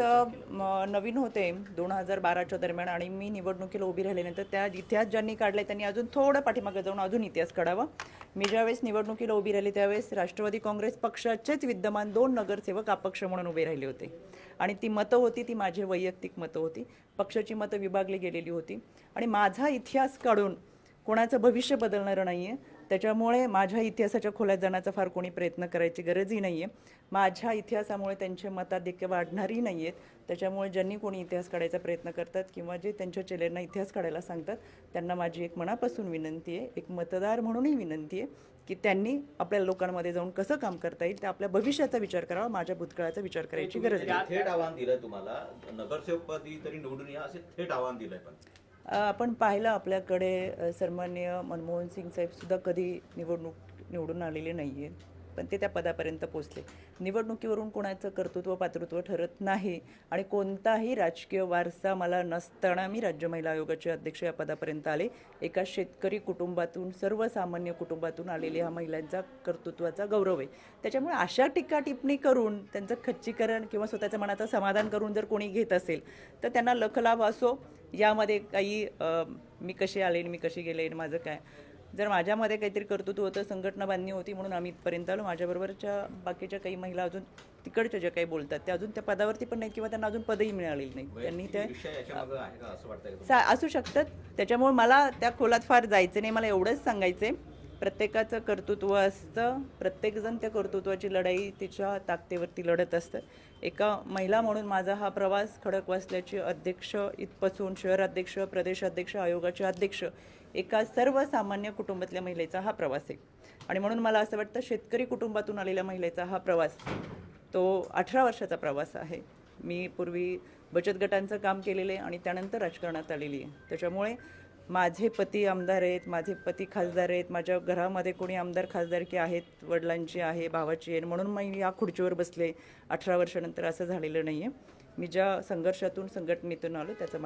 अ, नवीन होते दोन हजार बाराच्या दरम्यान आणि मी निवडणुकीला उभी राहिल्यानंतर त्या इतिहास ज्यांनी काढलाय त्यांनी अजून थोडं पाठीमागे जाऊन अजून इतिहास काढावा. मी ज्यावेळेस निवडणुकीला उभी राहिली त्यावेळेस राष्ट्रवादी काँग्रेस पक्षाचेच विद्यमान दोन नगरसेवक अपक्ष म्हणून उभे राहिले होते. आणि ती मतं होती ती माझी वैयक्तिक मतं होती. पक्षाची मतं विभागली गेलेली होती. आणि माझा इतिहास काढून कोणाचं भविष्य बदलणारं नाही आहे त्याच्यामुळे माझ्या इतिहासाच्या खोल्यात जाण्याचा फार कोणी प्रयत्न करायची गरजही नाही आहे माझ्या इतिहासामुळे त्यांचे मताधिक्य वाढणारही नाही आहेत त्याच्यामुळे ज्यांनी कोणी इतिहास काढायचा प्रयत्न करतात किंवा जे त्यांच्या चेलेंना इतिहास काढायला सांगतात त्यांना माझी एक मनापासून विनंती आहे एक मतदार म्हणूनही विनंती आहे की त्यांनी आपल्या लोकांमध्ये जाऊन कसं काम करता येईल ते आपल्या भविष्याचा विचार करावा माझ्या भूतकाळाचा विचार करायची गरज नाही. थेट आव्हान दिलं तुम्हाला नगरसेवकपदी तरी निवडून या असे थेट आव्हान दिलंय पण. आपण पाहिलं आपल्याकडे सन्मान्य मनमोहन सिंग साहेबसुद्धा कधी निवडणूक निवडून आलेले नाही आहेत पण ते त्या पदापर्यंत पोचले निवडणुकीवरून कोणाचं कर्तृत्व पातृत्व ठरत नाही आणि कोणताही राजकीय वारसा मला नसताना मी राज्य महिला आयोगाचे अध्यक्ष या पदापर्यंत आले. एका शेतकरी कुटुंबातून सर्वसामान्य कुटुंबातून आलेली हा महिलांचा कर्तृत्वाचा गौरव आहे. त्याच्यामुळे अशा टीका टिप्पणी करून त्यांचं खच्चीकरण किंवा स्वतःच्या मनाचं समाधान करून जर कोणी घेत असेल तर त्यांना लखलाभ असो. यामध्ये काही मी कशी आले मी कशी गेले माझं काय? जर माझ्यामध्ये काहीतरी कर्तृत्व होतं संघटना बांधणी होती म्हणून आम्ही इथपर्यंत आलो. माझ्याबरोबरच्या बाकीच्या काही महिला अजून तिकडच्या ज्या काही बोलतात त्या अजून त्या पदावरती पण नाही किंवा त्यांना अजून पदही मिळालेली नाही त्यांनी त्या विषय याच्या मागे आहे का असं वाटतंय का सा असू शकतात. त्याच्यामुळे मला त्या खोलात फार जायचं नाही. मला एवढंच सांगायचं आहे प्रत्येकाचं कर्तृत्व असतं. प्रत्येकजण त्या कर्तृत्वाची लढाई तिच्या ताकदीवरती लढत असतं. एका महिला म्हणून माझा हा प्रवास खडक वाचल्याचे अध्यक्ष इथपासून शहराध्यक्ष प्रदेशाध्यक्ष आयोगाचे अध्यक्ष एका सर्वसामान्य कुटुंबातल्या महिलेचा हा प्रवास आहे. आणि म्हणून मला असं वाटतं शेतकरी कुटुंबातून आलेल्या महिलेचा हा प्रवास तो अठरा वर्षाचा प्रवास आहे. मी पूर्वी बचत गटांचं काम केलेलं आहे आणि त्यानंतर राजकारणात आलेली आहे. त्याच्यामुळे माझे पती आमदार आहेत माझे पती खासदार आहेत माझ्या घरामध्ये कोणी आमदार खासदारकी आहेत वडिलांची आहे भावाची आहे म्हणून मी या खुर्चीवर बसले. अठरा वर्षानंतर असं झालेलं नाही आहे मी ज्या संघर्षातून संघटनेतून आलो त्याचा